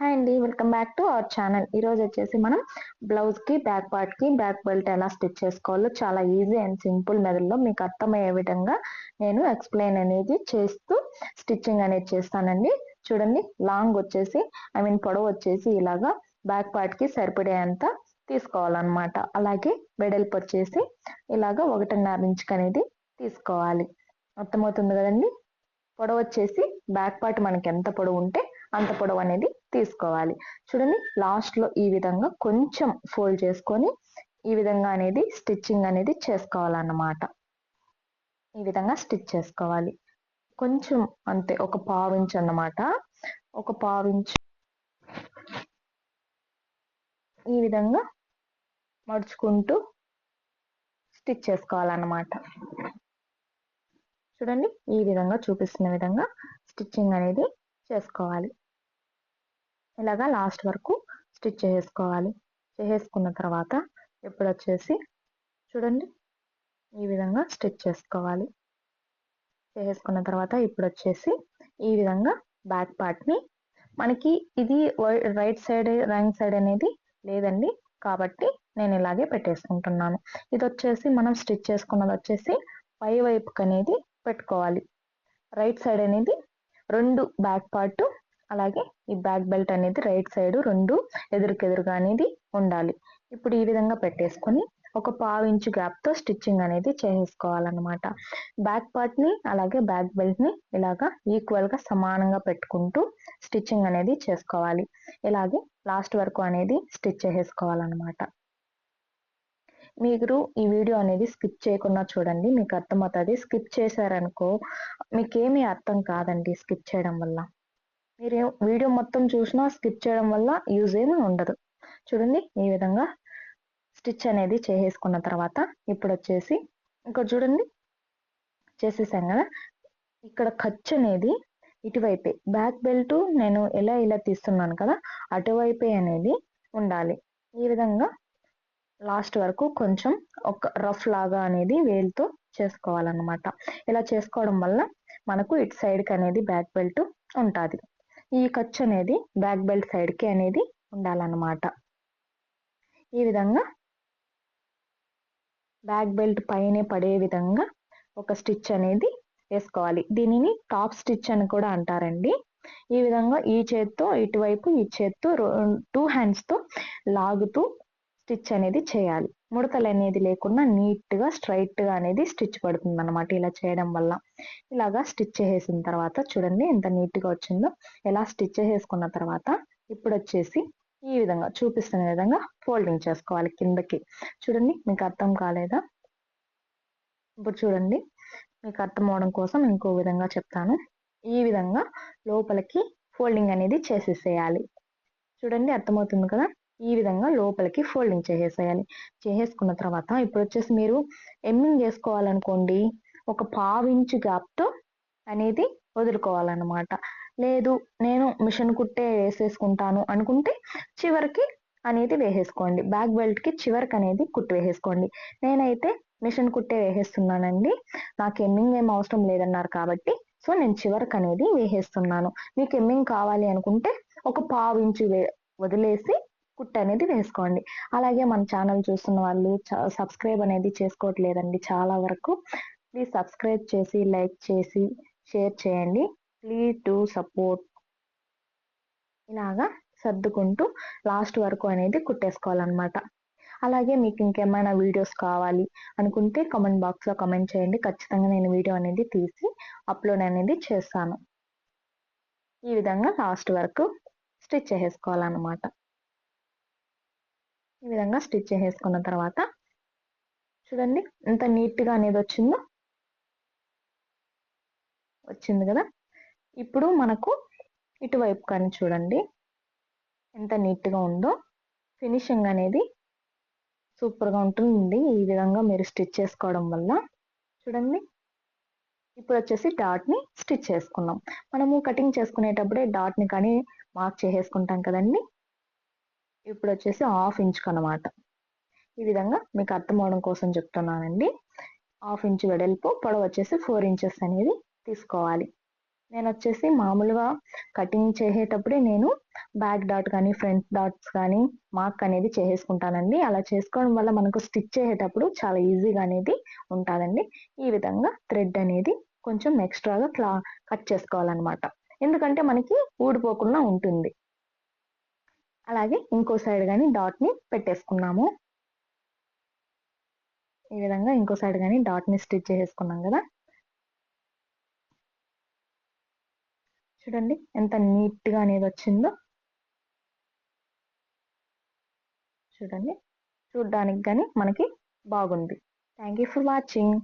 Hi అండి welcome back to our channel. ఈరోజు వచ్చేసి మనం బ్లౌజ్కి బ్యాక్ పార్ట్కి బ్యాక్ బెల్ట్ ఎలా స్టిచ్ చేసుకోవాలో చాలా ఈజీ అండ్ సింపుల్ మెథడ్లో మీకు అర్థమయ్యే విధంగా నేను ఎక్స్ప్లెయిన్ అనేది చేస్తూ స్టిచ్చింగ్ అనేది చేస్తానండి. చూడండి లాంగ్ వచ్చేసి ఐ మీన్ పొడవు వచ్చేసి ఇలాగా బ్యాక్ పార్ట్కి సరిపడేంత తీసుకోవాలన్నమాట. అలాగే వెడల్పు వచ్చేసి ఇలాగా ఒకటిన్నర ఇంచుకి అనేది తీసుకోవాలి. అర్థమవుతుంది కదండి? పొడవు వచ్చేసి బ్యాక్ పార్ట్ మనకి ఎంత పొడవు ఉంటే అంత పొడవు అనేది తీసుకోవాలి. చూడండి లాస్ట్లో ఈ విధంగా కొంచెం ఫోల్డ్ చేసుకొని ఈ విధంగా అనేది స్టిచ్చింగ్ అనేది చేసుకోవాలన్నమాట. ఈ విధంగా స్టిచ్ చేసుకోవాలి. కొంచెం అంతే ఒక పావించ్ అన్నమాట. ఒక పావించ్ ఈ విధంగా మడుచుకుంటూ స్టిచ్ చేసుకోవాలన్నమాట. చూడండి ఈ విధంగా చూపిస్తున్న విధంగా స్టిచ్చింగ్ అనేది చేసుకోవాలి. ఇలాగా లాస్ట్ వరకు స్టిచ్ చేసుకోవాలి. చేసేసుకున్న తర్వాత ఇప్పుడు వచ్చేసి చూడండి ఈ విధంగా స్టిచ్ చేసుకోవాలి. చేసేసుకున్న తర్వాత ఇప్పుడు వచ్చేసి ఈ విధంగా బ్యాక్ పార్ట్ని మనకి ఇది రైట్ సైడ్ రైట్ సైడ్ అనేది లేదండి. కాబట్టి నేను ఇలాగే పెట్టేసుకుంటున్నాను. ఇది వచ్చేసి మనం స్టిచ్ చేసుకున్నది వచ్చేసి పై వైపుకి అనేది పెట్టుకోవాలి. రైట్ సైడ్ అనేది రెండు బ్యాక్ పార్ట్ అలాగే ఈ బ్యాక్ బెల్ట్ అనేది రైట్ సైడ్ రెండు ఎదురుకెదురుగా అనేది ఉండాలి. ఇప్పుడు ఈ విధంగా పెట్టేసుకొని ఒక పావు ఇంచు గ్యాప్తో స్టిచ్చింగ్ అనేది చేసేసుకోవాలన్నమాట. బ్యాక్ పార్ట్ని అలాగే బ్యాక్ బెల్ట్ని ఇలాగా ఈక్వల్గా సమానంగా పెట్టుకుంటూ స్టిచ్చింగ్ అనేది చేసుకోవాలి. ఇలాగే లాస్ట్ వరకు అనేది స్టిచ్ చేసేసుకోవాలన్నమాట. మీరు ఈ వీడియో అనేది స్కిప్ చేయకుండా చూడండి. మీకు అర్థమవుతుంది. స్కిప్ చేశారనుకో మీకేమీ అర్థం కాదండి స్కిప్ చేయడం వల్ల. మీరు వీడియో మొత్తం చూసినా స్కిప్ చేయడం వల్ల యూజ్ ఏమీ ఉండదు. చూడండి ఈ విధంగా స్టిచ్ అనేది చేసేసుకున్న తర్వాత ఇప్పుడు వచ్చేసి ఇక్కడ చూడండి చేసేసాం కదా. ఇక్కడ ఖర్చు అనేది ఇటువైపే బ్యాక్ బెల్ట్ నేను ఎలా ఇలా తీస్తున్నాను కదా అటువైపే అనేది ఉండాలి. ఈ విధంగా లాస్ట్ వరకు కొంచెం ఒక రఫ్ లాగా అనేది వేలుతో చేసుకోవాలన్నమాట. ఇలా చేసుకోవడం వల్ల మనకు ఇటు సైడ్కి అనేది బ్యాక్ బెల్ట్ ఉంటుంది. ఈ ఖర్చు అనేది బ్యాక్ బెల్ట్ సైడ్కి అనేది ఉండాలన్నమాట. ఈ విధంగా బ్యాక్ బెల్ట్ పైనే పడే విధంగా ఒక స్టిచ్ అనేది వేసుకోవాలి. దీనిని టాప్ స్టిచ్ అని కూడా అంటారండి. ఈ విధంగా ఈ చేత్తో ఇటువైపు ఈ చేత్తో టూ హ్యాండ్స్తో లాగుతూ స్టిచ్ అనేది చేయాలి. ముడతలు అనేది లేకుండా నీట్గా స్ట్రైట్గా అనేది స్టిచ్ పడుతుంది అనమాట ఇలా చేయడం వల్ల. ఇలాగా స్టిచ్ చేసేసిన తర్వాత చూడండి ఎంత నీట్గా వచ్చిందో. ఎలా స్టిచ్ చేసుకున్న తర్వాత ఇప్పుడు వచ్చేసి ఈ విధంగా చూపిస్తున్న విధంగా ఫోల్డింగ్ చేసుకోవాలి కిందకి. చూడండి మీకు అర్థం కాలేదా? ఇప్పుడు చూడండి మీకు అర్థం అవడం కోసం ఇంకో విధంగా చెప్తాను. ఈ విధంగా లోపలికి ఫోల్డింగ్ అనేది చేసేసేయాలి. చూడండి అర్థమవుతుంది కదా? ఈ విధంగా లోపలికి ఫోల్డింగ్ చేసేసేయాలి. చేసేసుకున్న తర్వాత ఇప్పుడు వచ్చేసి మీరు ఎమ్మింగ్ చేసుకోవాలనుకోండి ఒక పావించు గ్యాప్తో అనేది వదులుకోవాలన్నమాట. లేదు నేను మిషన్ కుట్టే వేసేసుకుంటాను అనుకుంటే చివరికి అనేది వేసేసుకోండి. బ్యాక్ బెల్ట్కి చివరికి అనేది కుట్టు వేసేసుకోండి. నేనైతే మిషన్ కుట్టే వేసేస్తున్నానండి. నాకు ఎమ్మింగ్ ఏం అవసరం లేదన్నారు కాబట్టి సో నేను చివరికి అనేది వేసేస్తున్నాను. మీకు ఎమ్మింగ్ కావాలి అనుకుంటే ఒక పావు ఇంచు వదిలేసి కుట్ అనేది వేసుకోండి. అలాగే మన ఛానల్ చూస్తున్న వాళ్ళు సబ్స్క్రైబ్ అనేది చేసుకోవట్లేదండి చాలా వరకు. ప్లీజ్ సబ్స్క్రైబ్ చేసి లైక్ చేసి షేర్ చేయండి. ప్లీజ్ టు సపోర్ట్ ఇలాగా సర్దుకుంటూ లాస్ట్ వరకు అనేది కుట్టేసుకోవాలన్నమాట. అలాగే మీకు ఇంకేమైనా వీడియోస్ కావాలి అనుకుంటే కామెంట్ బాక్స్లో కమెంట్ చేయండి. ఖచ్చితంగా నేను వీడియో అనేది తీసి అప్లోడ్ అనేది చేస్తాను. ఈ విధంగా లాస్ట్ వరకు స్టిచ్ చేసేసుకోవాలన్నమాట. ఈ విధంగా స్టిచ్ చేసేసుకున్న తర్వాత చూడండి ఎంత నీట్గా అనేది వచ్చిందో. వచ్చింది కదా? ఇప్పుడు మనకు ఇటువైపు కానీ చూడండి ఎంత నీట్గా ఉందో. ఫినిషింగ్ అనేది సూపర్గా ఉంటుంది. ఈ విధంగా మీరు స్టిచ్ చేసుకోవడం వల్ల చూడండి. ఇప్పుడు వచ్చేసి డాట్ని స్టిచ్ చేసుకున్నాం. మనము కటింగ్ చేసుకునేటప్పుడే డాట్ని కానీ మార్క్ చేసేసుకుంటాం కదండి. ఇప్పుడు వచ్చేసి హాఫ్ ఇంచ్కి అనమాట ఈ విధంగా మీకు అర్థం అవడం కోసం చెప్తున్నానండి. హాఫ్ ఇంచ్ వెడల్పు పొడవు వచ్చేసి ఫోర్ ఇంచెస్ అనేది తీసుకోవాలి. నేను వచ్చేసి మామూలుగా కటింగ్ చేసేటప్పుడే నేను బ్యాక్ డాట్ కానీ ఫ్రంట్ డాట్స్ కానీ మార్క్ అనేది చేసేసుకుంటానండి. అలా చేసుకోవడం వల్ల మనకు స్టిచ్ చేసేటప్పుడు చాలా ఈజీగా అనేది ఉంటుందండి. ఈ విధంగా థ్రెడ్ అనేది కొంచెం ఎక్స్ట్రాగా క్లా కట్ చేసుకోవాలన్నమాట. ఎందుకంటే మనకి ఊడిపోకుండా ఉంటుంది. అలాగే ఇంకో సైడ్ కానీ డాట్ని పెట్టేసుకున్నాము. ఈ విధంగా ఇంకో సైడ్ కానీ డాట్ని స్టిచ్ చేసేసుకున్నాం కదా. చూడండి ఎంత నీట్గా అనేది వచ్చిందో. చూడండి. చూడ్డానికి కానీ మనకి బాగుంది. Thank you for watching